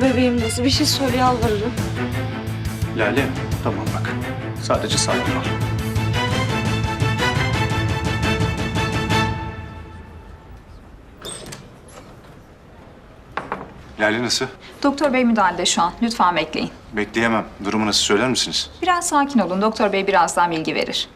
bebeğim nasıl? Bir şey söyle yalvarırım. Lale, tamam bak. Sadece sakin ol. Lale nasıl? Doktor bey müdahalede şu an. Lütfen bekleyin. Bekleyemem. Durumu nasıl söyler misiniz? Biraz sakin olun. Doktor bey birazdan bilgi verir.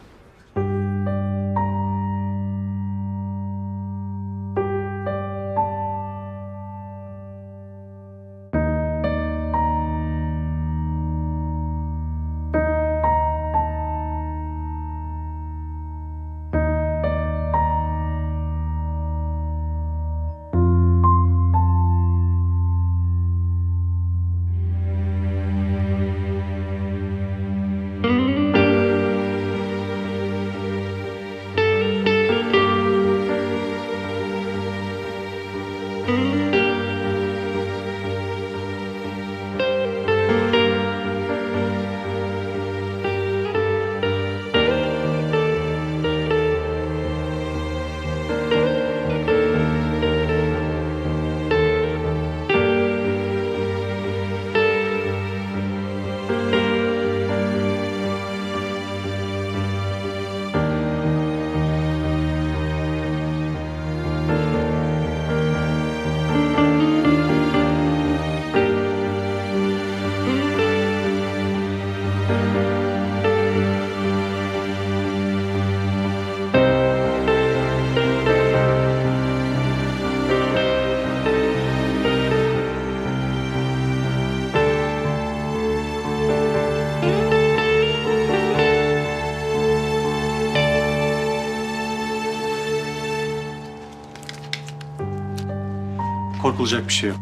Korkulacak bir şey yok.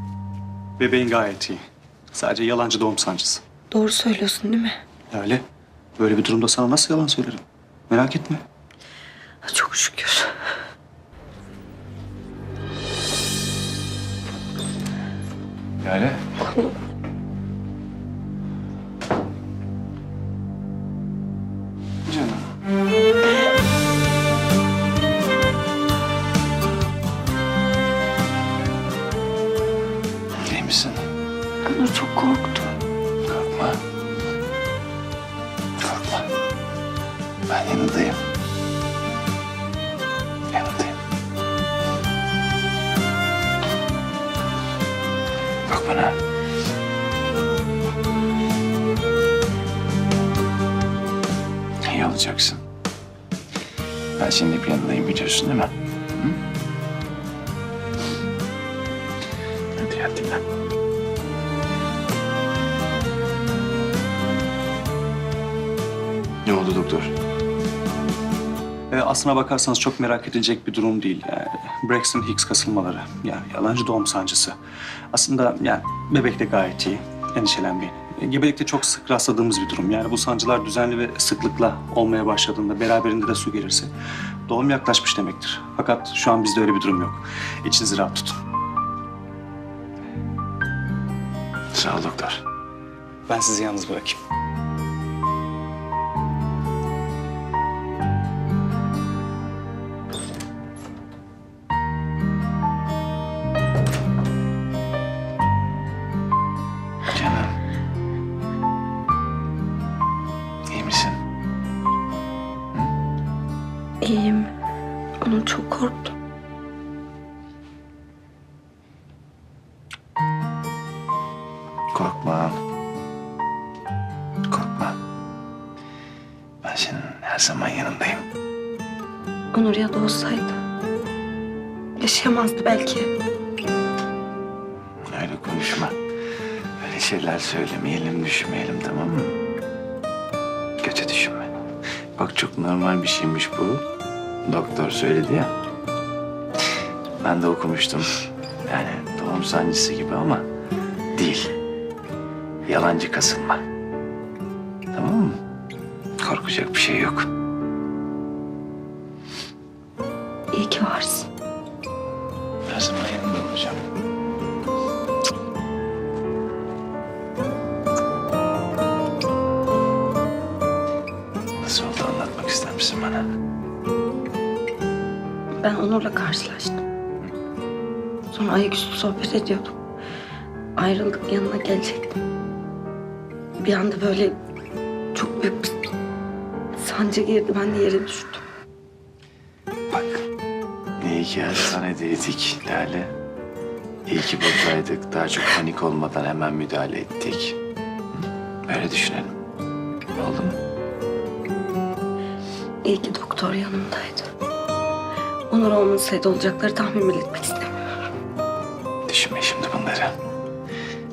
Bebeğin gayet iyi. Sadece yalancı doğum sancısı. Doğru söylüyorsun değil mi? Lale, böyle bir durumda sana nasıl yalan söylerim? Merak etme. Çok şükür. Lale. Onur çok korktu. Korkma. Korkma. Ben yanındayım. Yanındayım. Bak bana. İyi olacaksın. Ben senin hep yanındayım biliyorsun değil mi? Hı? Hadi yat dinlen. Ne oldu doktor? Ee, aslına bakarsanız çok merak edilecek bir durum değil. Ee, Braxton Hicks kasılmaları. Yani yalancı doğum sancısı. Aslında yani bebek de gayet iyi. Endişelenmeyin. Ee, Gebelikte çok sık rastladığımız bir durum. Yani bu sancılar düzenli ve sıklıkla olmaya başladığında, beraberinde de su gelirse doğum yaklaşmış demektir. Fakat şu an bizde öyle bir durum yok. İçinizi rahat tutun. Sağ ol doktor. Ben sizi yalnız bırakayım. Her zaman yanındayım. Onur ya da olsaydı. Yaşayamazdı belki. Öyle konuşma. Öyle şeyler söylemeyelim, düşünmeyelim tamam mı? Kötü düşünme. Bak çok normal bir şeymiş bu. Doktor söyledi ya. Ben de okumuştum. Yani doğum sancısı gibi ama değil. Yalancı kasılma. Korkacak bir şey yok. İyi ki varsın. Her zaman yanında olacağım. Nasıl oldu anlatmak ister misin bana? Ben Onur'la karşılaştım. Sonra ayaküstü sohbet ediyorduk. ayrılık yanına gelecektim. Bir anda böyle çok büyük bir sancı girdi. Ben de yere düştüm. Bak. İyi ki hastanedeydik Lale. İyi ki buradaydık. Daha çok panik olmadan hemen müdahale ettik. Hı? Öyle düşünelim. Oldu mu? İyi ki doktor yanımdaydı. Onur olmasaydı olacakları tahmin bile etmek istemiyorum. Düşünme şimdi bunları.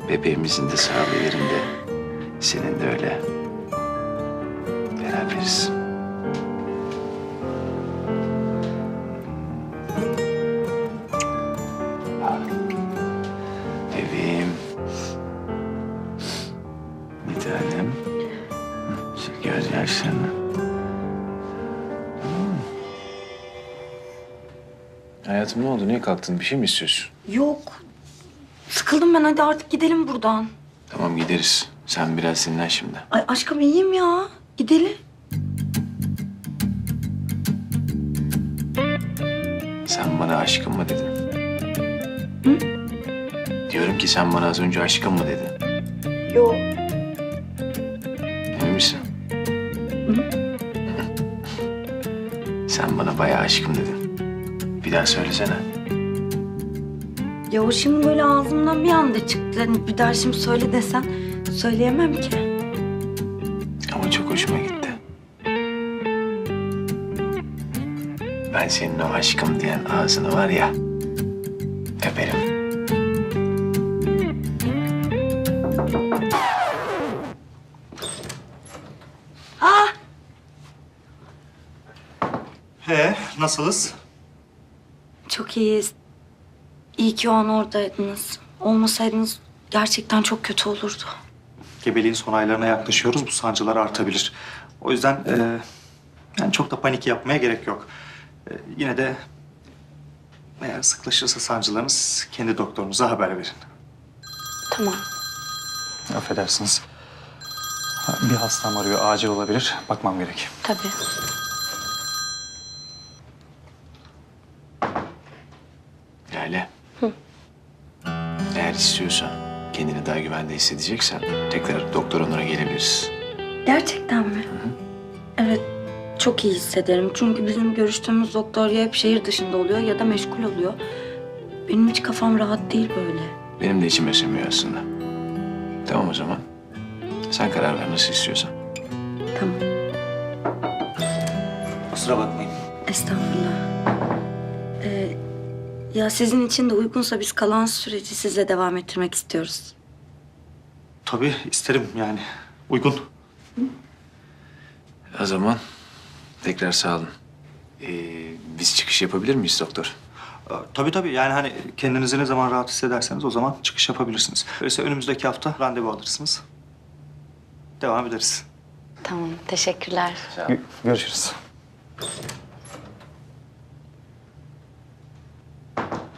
Bebeğimizin de sağlığı yerinde. Senin de öyle. Beraberiz. Bebeğim. Bir tanem. Şu göz yaşlarını. Hayatım ne oldu? Niye kalktın? Bir şey mi istiyorsun? Yok. Sıkıldım ben hadi artık gidelim buradan. Tamam gideriz. Sen biraz dinlen şimdi. Ay aşkım iyiyim ya. Gidelim. Bana aşkım mı dedin? Diyorum ki sen bana az önce aşkım mı dedin? Yok. Emin misin? Sen bana bayağı aşkım dedin. Bir daha söylesene. Ya o şimdi böyle ağzımdan bir anda çıktı. Hani bir daha şimdi söyle desen söyleyemem ki. Ben senin o aşkım diyen ağzını var ya, öperim. He, nasılız? Çok iyiyiz. İyi ki o an oradaydınız. Olmasaydınız gerçekten çok kötü olurdu. Gebeliğin son aylarına yaklaşıyoruz. Bu sancılar artabilir. O yüzden e, yani çok da panik yapmaya gerek yok. E, yine de eğer sıklaşırsa sancılarınız kendi doktorunuza haber verin. Tamam. Affedersiniz. Ha, Bir hastam arıyor. Acil olabilir. Bakmam gerek. Tabii. Lale. Eğer istiyorsan, kendini daha güvende hissedeceksen tekrar doktor onlara gelebiliriz. Gerçekten mi? Evet. Çok iyi hissederim. Çünkü bizim görüştüğümüz doktor ya hep şehir dışında oluyor ya da meşgul oluyor. Benim hiç kafam rahat değil böyle. Benim de içim esemiyor aslında. Tamam o zaman. Sen karar ver nasıl istiyorsan. Tamam. Kusura bakmayın. Estağfurullah. Ee, ya sizin için de uygunsa biz kalan süreci sizle devam ettirmek istiyoruz. Tabii isterim yani. Uygun. O zaman tekrar sağ olun. Ee, biz çıkış yapabilir miyiz doktor? Ee, Tabii tabii yani hani kendinizi ne zaman rahat hissederseniz o zaman çıkış yapabilirsiniz. Öyleyse önümüzdeki hafta randevu alırsınız. Devam ederiz. Tamam. Teşekkürler. Görüşürüz.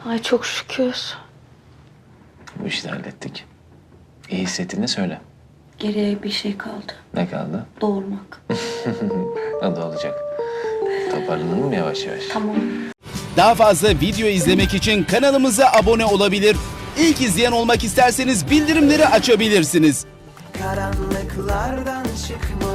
Ay çok şükür. Bu işi de hallettik. İyi hissettiğini söyle. Geriye bir şey kaldı. Ne kaldı? Doğurmak. O da olacak. Toparlanalım mı yavaş yavaş? Tamam. Daha fazla video izlemek için kanalımıza abone olabilir. İlk izleyen olmak isterseniz bildirimleri açabilirsiniz. karanlıklardan çıkmalı